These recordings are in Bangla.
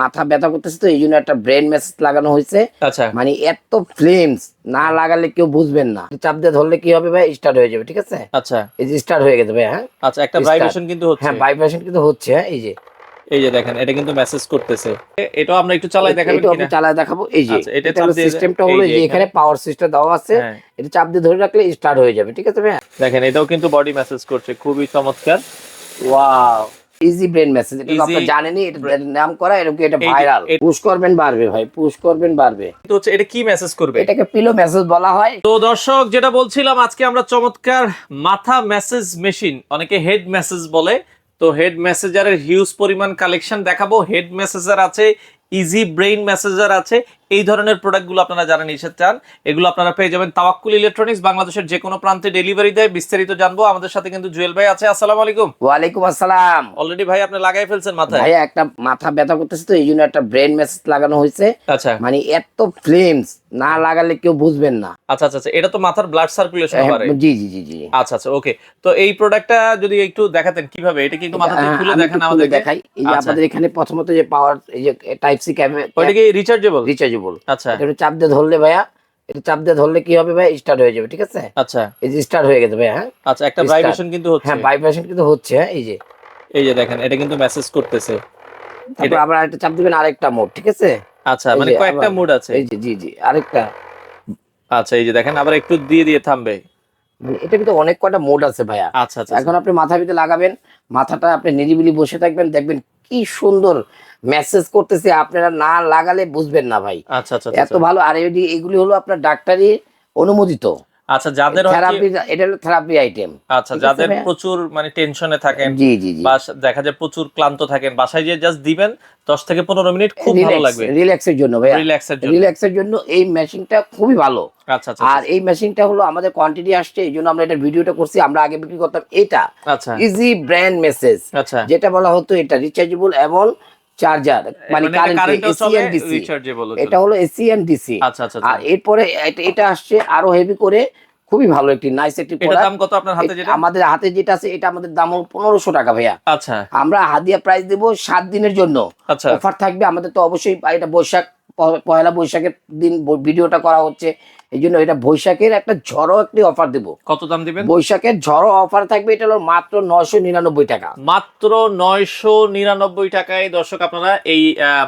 মাথা ব্যথা করতেছে তো এই জন্য একটা ব্রেন মেসেজ লাগানো হয়েছে। আচ্ছা। মানে এত ফ্লেমস না লাগালে কেউ বুঝবেন না। চাপ দিয়ে ধরলে কি হবে ভাই? স্টার্ট হয়ে যাবে ঠিক আছে? আচ্ছা। এই যে স্টার্ট হয়ে গেছে ভাই হ্যাঁ? আচ্ছা একটা ভাইব্রেশন কিন্তু হচ্ছে। হ্যাঁ ভাইব্রেশন কিন্তু হচ্ছে হ্যাঁ এই যে। এই যে দেখেন এটা কিন্তু মেসেজ করতেছে। এ- এটাও আমরা একটু চালাই দেখাবেন এটা আমি চালায় দেখাবো। এই যে আচ্ছা, এটা এটা চাপ দিয়ে- সিস্টেমটা হলো যে যে এখানে পাওয়ার সিস্টেম দেওয়া আছে। হ্যাঁ। এটা চাপ দিয়ে ধরে রাখলে স্টার্ট হয়ে যাবে ঠিক আছে ভাই? দেখেন এটাও কিন্তু বডি মেসেজ করছে। খুবই চমৎকার। ওয়াও ইজি ব্রেন মেসেজ এটা তো আপনারা জানেনই এটা নাম করা এরকম এটা ভাইরাল পুশ করবেন বাড়বে ভাই পুশ করবেন বাড়বে। কিন্তু হচ্ছে এটা কি মেসেজ করবে? এটাকে পিলো মেসেজ বলা হয়। তো দর্শক যেটা বলছিলাম আজকে আমরা চমৎকার মাথা মেসেজ মেশিন অনেকে হেড মেসেজ বলে। তো হেড মেসেজারের হিউজ পরিমাণ কালেকশন দেখাবো। হেড মেসেজার আছে ইজি ব্রেইন মেসেজার আছে এই ধরনের প্রোডাক্টগুলো আপনারা যারা নিতে চান এগুলো আপনারা পেয়ে যাবেন তাওয়াক্কুল ইলেকট্রনিক্স বাংলাদেশের যে কোনো প্রান্তে ডেলিভারি দেয়। বিস্তারিত জানব। আমাদের সাথে কিন্তু জুয়েল ভাই আছে। আসসালামু আলাইকুম। ওয়ালাইকুম আসসালাম। অলরেডি ভাই আপনি লাগাই ফেলছেন মাথায়। ভাইয়া একটা মাথা ব্যথা করতেছে তো এই জন্য একটা ব্রেন মেসেজ লাগানো হয়েছে। আচ্ছা। মানে এত ফ্লেমস না লাগালে কেউ বুঝবেন না। আচ্ছা আচ্ছা আচ্ছা, এটা তো মাথার ব্লাড সার্কুলেশন বাড়ে জি জি জি জি। আচ্ছা আচ্ছা ওকে তো এই প্রোডাক্টটা যদি একটু দেখাতেন কীভাবে এটা কি একটু মাথা থেকে খুলে দেখান আমাদেরকে? দেখাই। এই আচ্ছা। আপনাদের এখানে প্রথমত যে পাওয়ার এই যে টাইপ সি ওইটা কি রিচার্জেবল রিচার্জেবল আচ্ছা। এটা চাপ দিয়ে ধরলে ভাইয়া এটা চাপ দিয়ে ধরলে কি হবে ভাই স্টার্ট হয়ে যাবে ঠিক আছে? আচ্ছা। এই যে স্টার্ট হয়ে গেছে ভাইয়া হ্যাঁ? আচ্ছা একটা ভাইব্রেশন কিন্তু হচ্ছে। হ্যাঁ ভাইব্রেশন কিন্তু হচ্ছে হ্যাঁ এই যে। এই যে দেখেন এটা কিন্তু মেসেজ করতেছে। তারপর আবার একটা চাপ দিবেন আরেকটা মোড ঠিক আছে? আচ্ছা মানে কয়েকটা মোড আছে। এই যে জি জি আরেকটা। আচ্ছা এই যে দেখেন আবার একটু দিয়ে দিয়ে থামবে। এটা কিন্তু অনেক কটা মোড আছে ভাইয়া। আচ্ছা আচ্ছা এখন আপনি মাথা ভিতরে লাগাবেন মাথাটা আপনি নিরিবিলি বসে থাকবেন দেখবেন কি সুন্দর মেসেজ করতেছে আপনারা না লাগালে বুঝবেন না ভাই। আচ্ছা আচ্ছা এত ভালো আর এগুলি হলো আপনার ডাক্তারি অনুমোদিত। আচ্ছা যাদের থেরাপি এটা হলো থেরাপি আইটেম আচ্ছা যাদের প্রচুর মানে টেনশনে থাকেন জি জি বা দেখা যায় প্রচুর ক্লান্ত থাকেন বাসায় যে জাস্ট দিবেন দশ থেকে পনেরো মিনিট খুব ভালো লাগবে। রিল্যাক্সের জন্য ভাইয়া। রিল্যাক্সের জন্য। রিল্যাক্সের জন্য এই মেশিনটা খুবই ভালো। আচ্ছা আচ্ছা আর এই মেশিনটা হলো আমাদের কোয়ান্টিটি আসছে এই জন্য আমরা এটা ভিডিওটা করছি আমরা আগে বিক্রি করতাম এটা। আচ্ছা। ইজি ব্র্যান্ড মেসেজ আচ্ছা। যেটা বলা হতো এটা রিচার্জেবল এবং চার্জার মানে কারেন্ট কারেন্টও এসি এটা হলো এসি এন্ড ডিসি আচ্ছা আচ্ছা আর আচ্ছা। এরপরে এটা আসছে আরও হেভি করে খুবই ভালো একটি নাইস একটি প্রোডাক্ট দাম কত আপনার হাতে যেটা? আমাদের হাতে যেটা আছে এটা আমাদের দাম হলো পনেরোশো টাকা ভাইয়া। আচ্ছা। আমরা হাদিয়া প্রাইস দেবো সাত দিনের জন্য। আচ্ছা। অফার থাকবে আমাদের তো অবশ্যই এটা বৈশাখ পয়লা বৈশাখের দিন ভিডিওটা করা হচ্ছে। এই জন্য এটা বৈশাখের একটা ঝড়ো একটি অফার দেবো। কত দাম দিবেন? বৈশাখের ঝড়ো অফার থাকবে এটা হলো মাত্র নয়শো নিরানব্বই টাকা। মাত্র নয়শো নিরানব্বই টাকায় দর্শক আপনারা এই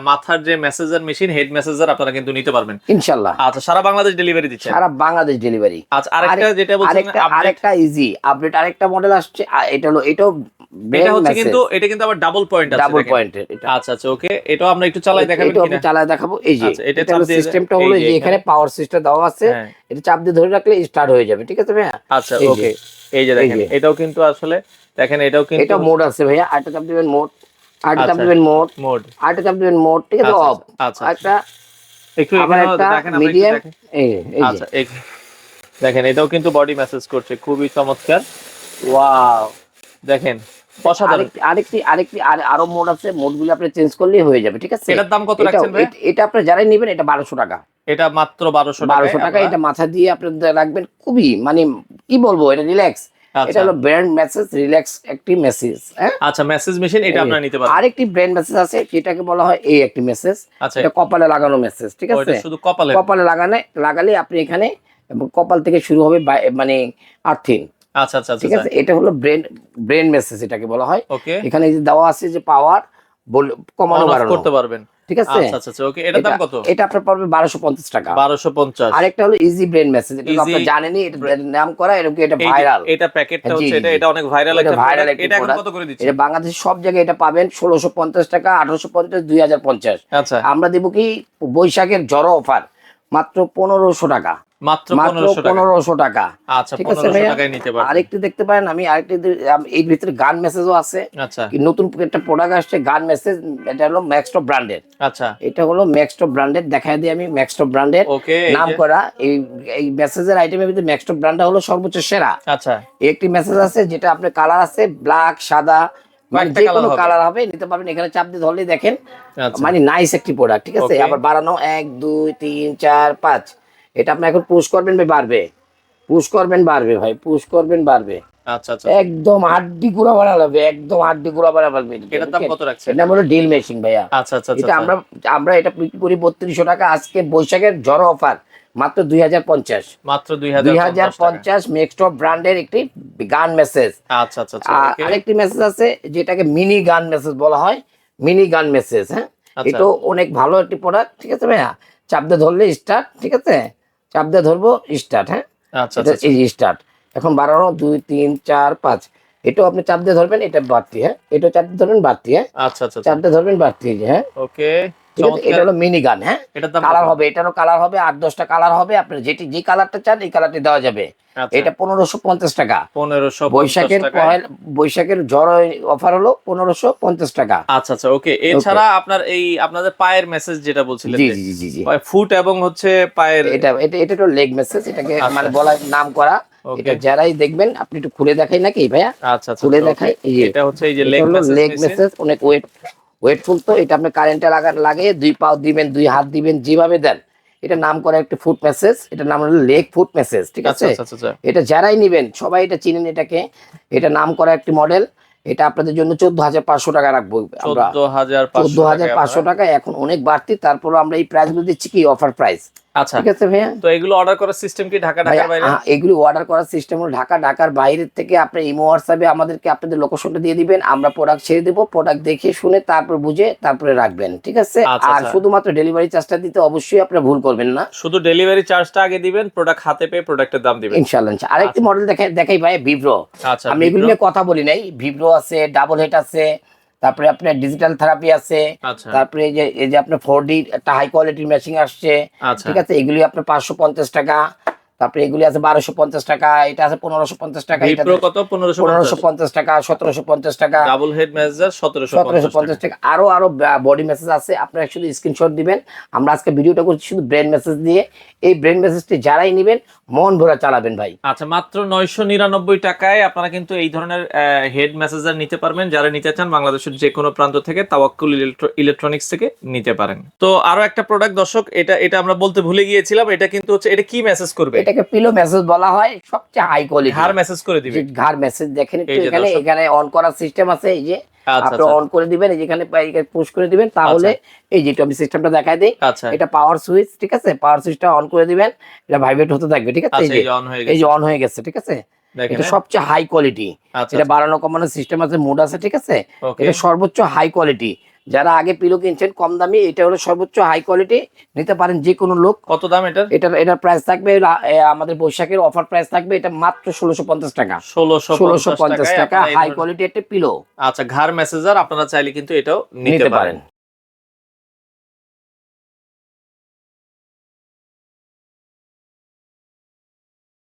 মাথার যে মেসেজার মেশিন হেড মেসেজার আপনারা কিন্তু নিতে পারবেন। ইনশাল্লাহ। আচ্ছা সারা বাংলাদেশ ডেলিভারি দিচ্ছে সারা বাংলাদেশ ডেলিভারি আচ্ছা আরেকটা যেটা বলছেন আরেকটা ইজি আপডেট আরেকটা মডেল আসছে এটা হলো এটাও এটা হচ্ছে কিন্তু এটা কিন্তু আবার ডাবল পয়েন্ট আছে ডাবল দেখেন। পয়েন্টের এটা। আচ্ছা আচ্ছা ওকে এটাও আমরা একটু চালাই দেখাবেন এটা আমি চালায় দেখাবো। এই যে আচ্ছা, এটা হলো সিস্টেমটা হলো যে এখানে। পাওয়ার সিস্টেম দেওয়া আছে। হ্যাঁ। এটা চাপ দিয়ে ধরে রাখলে স্টার্ট হয়ে যাবে ঠিক আছে ভাইয়া? আচ্ছা ওকে এই যে দেখেন এটাও কিন্তু আসলে দেখেন এটাও কিন্তু এটা মোড আছে ভাইয়া আরেকটা চাপ দিবেন মোড চাপ আচ্ছা। দিবেন মোড মোড আরেকটা চাপ দিবেন মোড ঠিক আছে আচ্ছা, অফ আচ্ছা একটা একটু একটা দেখেন। আমরা মিডিয়াম। এই এই আচ্ছা দেখেন এটাও কিন্তু বডি মেসেজ করছে খুবই চমৎকার। ওয়াও দেখেন আরেকটি আরেকটি আরও মোড আছে মোডগুলো আপনি চেঞ্জ করলেই হয়ে যাবে ঠিক আছে? এটার দাম কত রাখছেন ভাই? এটা- আপনি যারাই নেবেন এটা বারোশো টাকা। এটা মাত্র বারোশো বারোশো টাকা এটা মাথা দিয়ে আপনি রাখবেন খুবই মানে কি বলব এটা রিল্যাক্স এটা হলো ব্র্যান্ড মেসেজ রিল্যাক্স একটি মেসেজ হ্যাঁ? আচ্ছা মেসেজ মেশিন এটা আপনারা নিতে পারেন আরেকটি ব্র্যান্ড মেসেজ আছে যেটাকে বলা হয় এই একটি মেসেজ আচ্ছা। এটা কপালে লাগানো মেসেজ ঠিক আছে? শুধু কপালে? কপালে লাগানে লাগালে আপনি এখানে কপাল থেকে শুরু হবে মানে আর্থিং আচ্ছা আচ্ছা ঠিক আচ্ছা। আছে এটা হলো ব্রেন ব্রেন মেসেজ এটাকে বলা হয়। এখানে যে দেওয়া আছে যে পাওয়ার কমানো বাড়ানো। করতে পারবেন। ঠিক আছে? আচ্ছা আচ্ছা আচ্ছা ওকে এটার দাম এটা- কত? এটা আপনার পড়বে বারোশো পঞ্চাশ টাকা। বারোশো পঞ্চাশ। আরেকটা হলো ইজি ব্রেন মেসেজ এটা আপনারা জানেনই এটা নাম করা এরকম এটা ভাইরাল এটা প্যাকেটটা হচ্ছে এটা এটা অনেক ভাইরাল এটা একটা। একটি এটা এখন কত করে দিচ্ছে? এটা বাংলাদেশের সব জায়গায় এটা পাবেন ষোলোশো পঞ্চাশ টাকা আঠারোশো পঞ্চাশ দুই হাজার পঞ্চাশ। আচ্ছা। আমরা দেবো কি বৈশাখের জড়ো অফার মাত্র পনেরোশো টাকা। মাত্র টাকা। আচ্ছা ঠিক আছে পনেরোশো ভাইয়া? টাকায় নিতে পারবেন। আরেকটি দেখতে পারেন আমি আরেকটি এর ভিতরে গান মেসেজও আছে। আচ্ছা। নতুন একটা প্রোডাক্ট আসছে গান মেসেজ এটা হলো ম্যাক্সটপ ব্র্যান্ডের আচ্ছা। এটা হলো ম্যাক্সটপ ব্র্যান্ডের দেখাই দিই আমি ম্যাক্সটপ ব্র্যান্ডের নাম করা এই এই মেসেজের আইটেমের ভিতরে ম্যাক্সটপ ব্র্যান্ডটা হলো সর্বোচ্চ সেরা। আচ্ছা। একটি মেসেজ আছে যেটা আপনার কালার আছে ব্ল্যাক সাদা যে কোনো কালার হবে। নিতে পারবেন এখানে চাপ দিয়ে ধরলেই দেখেন। আচ্ছা। মানে নাইস একটি প্রোডাক্ট ঠিক আছে? আবার বাড়ানো এক দুই তিন চার পাঁচ। এটা আপনি এখন পুশ করবেন ভাই বাড়বে। পুশ করবেন বাড়বে ভাই পুশ করবেন বাড়বে। আচ্ছা আচ্ছা একদম হাড্ডি গুঁড়া বানা লাগবে একদম হাড্ডি গুঁড়া বানা লাগবে এটার দাম কত রাখছেন? এটা হলো ডিল ভাইয়া। আচ্ছা আচ্ছা আচ্ছা এটা আমরা আমরা এটা বিক্রি করি বত্রিশশো টাকা আজকে বৈশাখের ঝড় অফার মাত্র দুই হাজার পঞ্চাশ। মাত্র দুই হাজার পঞ্চাশ মেক্সটপ ব্র্যান্ডের একটি গান মেসেজ আচ্ছা আচ্ছা আচ্ছা. আরেকটি মেসেজ আছে যেটাকে মিনি গান মেসেজ বলা হয় মিনি গান মেসেজ হ্যাঁ? আচ্ছা। এটাও অনেক ভালো একটি প্রোডাক্ট ঠিক আছে ভাইয়া? চাপ দিয়ে ধরলে স্টার্ট ঠিক আছে? চাপ দিয়ে ধরবো স্টার্ট হ্যাঁ? আচ্ছা আচ্ছা এই স্টার্ট এখন বাড়ানো দুই তিন চার পাঁচ। এটাও আপনি চাপ দিয়ে ধরবেন এটা বাড়তি হ্যাঁ? এটা চাপ দিয়ে ধরবেন বাড়তি হ্যাঁ? আচ্ছা আচ্ছা চাপ দিয়ে ধরবেন বাড়তি হ্যাঁ? ওকে ঠিক আছে এটা হলো মিনি গান হ্যাঁ কালার হবে এটারও কালার হবে আট দশটা কালার হবে আপনি যেটি যে কালারটা চান এই কালারটি দেওয়া যাবে। আচ্ছা, এটা পনেরোশো পঞ্চাশ টাকা। পনেরোশো বৈশাখের বৈশাখের ঝড় অফার হলো পনেরোশো পঞ্চাশ টাকা। আচ্ছা আচ্ছা ওকে। এছাড়া আপনার এই আপনাদের পায়ের মেসেজ যেটা বলছিলেন জি জি জি জি ফুট এবং হচ্ছে পায়ের এটা এটা এটা তো লেগ মেসেজ এটাকে আচ্ছা। মানে বলা নাম করা। এটা যারাই দেখবেন আপনি একটু খুলে দেখাই নাকি ভাইয়া? আচ্ছা আচ্ছা খুলে দেখাই এটা হচ্ছে এই যে লেগ মেসেজ অনেক ওয়েট ওয়েটফুল তো এটা আপনি কারেন্টে লাগা লাগিয়ে দুই পাও দিবেন দুই হাত দিবেন যেভাবে দেন। এটা নাম করা একটা ফুড মেসেজ এটা নাম হলো লেগ ফুড মেসেজ ঠিক আচ্ছা আছে? আচ্ছা আচ্ছা এটা যারাই নেবেন সবাই এটা চিনেন এটাকে। এটা নাম করা একটি মডেল এটা আপনাদের জন্য চোদ্দ হাজার পাঁচশো টাকা রাখব আমরা। চোদ্দ হাজার চোদ্দ হাজার পাঁচশো টাকা এখন অনেক বাড়তি তারপর আমরা এই প্রাইসগুলো দিচ্ছি কি? অফার প্রাইস আচ্ছা। ঠিক আছে ভাইয়া? তো এগুলো অর্ডার করার সিস্টেম কি ঢাকা ঢাকার বাইরে? এগুলি অর্ডার করার সিস্টেম হলো ঢাকা ঢাকার বাইরের থেকে আপনি ইমো হোয়াটসঅ্যাপে আমাদেরকে আপনাদের লোকেশনটা দিয়ে দিবেন আমরা প্রোডাক্ট ছেড়ে দেবো প্রোডাক্ট দেখে শুনে তারপর বুঝে তারপরে রাখবেন ঠিক আছে? আচ্ছা, আর আচ্ছা। শুধুমাত্র ডেলিভারি চার্জটা দিতে অবশ্যই আপনারা ভুল করবেন না। শুধু ডেলিভারি চার্জটা আগে দিবেন প্রোডাক্ট হাতে পেয়ে প্রোডাক্টের দাম দিবেন। ইনশাল্লাহ। আরেকটি মডেল দেখাই দেখাই ভাই ভিভ্রো আচ্ছা আমি এগুলো নিয়ে কথা বলি নাই। ভিভ্রো আছে ডাবল হেড আছে তারপরে আপনার ডিজিটাল থেরাপি আছে আচ্ছা। তারপরে এই যে এই যে আপনার ফোর ডি একটা হাই কোয়ালিটির মেশিন আসছে আচ্ছা। ঠিক আছে এগুলি আপনার পাঁচশো পঞ্চাশ টাকা। তারপরে এগুলি আছে বারোশো পঞ্চাশ টাকা এটা আছে পনেরোশো পঞ্চাশ টাকা কত? পনেরোশো পঞ্চাশ। টাকা সতেরোশো পঞ্চাশ টাকা। ডাবল হেড মেজার সতেরোশো সতেরোশো পঞ্চাশ টাকা। আরও আরও বডি মেসেজ আছে আপনারা শুধু স্ক্রিনশট দিবেন। আমরা আজকে ভিডিওটা করছি শুধু ব্রেন মেসেজ দিয়ে এই ব্রেন মেসেজটি যারাই নেবেন মন ভরা চালাবেন ভাই। আচ্ছা মাত্র নয়শো নিরানব্বই টাকায় আপনারা কিন্তু এই ধরনের হেড মেসেজার নিতে পারবেন। যারা নিতে চান বাংলাদেশের যে কোনো প্রান্ত থেকে তাওয়াক্কুল ইলেকট্রনিক্স থেকে নিতে পারেন। তো আরও একটা প্রোডাক্ট দর্শক এটা এটা আমরা বলতে ভুলে গিয়েছিলাম এটা কিন্তু হচ্ছে এটা কি মেসেজ করবে? এটাকে পিলো মেসেজ বলা হয় সবচেয়ে হাই কোয়ালিটি হার মেসেজ করে দিবে। ঘাড় মেসেজ দেখেন একটু এখানে এখানে অন করার সিস্টেম আছে এই যে। আচ্ছা আপনি অন করে দিবেন এই যেখানে পুশ করে দিবেন তাহলে এই যে একটু আমি সিস্টেমটা দেখাই দিই। আচ্ছা। এটা পাওয়ার সুইচ ঠিক আছে? পাওয়ার সুইচটা অন করে দিবেন এটা ভাইব্রেট হতে থাকবে ঠিক আছে? এই আচ্ছা যে এই অন হয়ে এই গেছে যে অন হয়ে গেছে ঠিক আছে? এটা সবচেয়ে হাই কোয়ালিটি আচ্ছা এটা বাড়ানো কমানোর সিস্টেম আছে মুড আছে ঠিক আছে? এটা সর্বোচ্চ হাই কোয়ালিটি যারা আগে পিলো কিনছেন কম দামি এটা হলো সর্বোচ্চ হাই কোয়ালিটি নিতে পারেন যে কোনো লোক। কত দাম এটা এটা এটার প্রাইস থাকবে আমাদের বৈশাখের অফার প্রাইস থাকবে এটা মাত্র ষোলোশো পঞ্চাশ টাকা। ষোলোশো ষোলোশো পঞ্চাশ টাকা হাই কোয়ালিটি একটা পিলো আচ্ছা ঘাড় মেসেজার আপনারা চাইলে কিন্তু এটাও নিতে পারেন।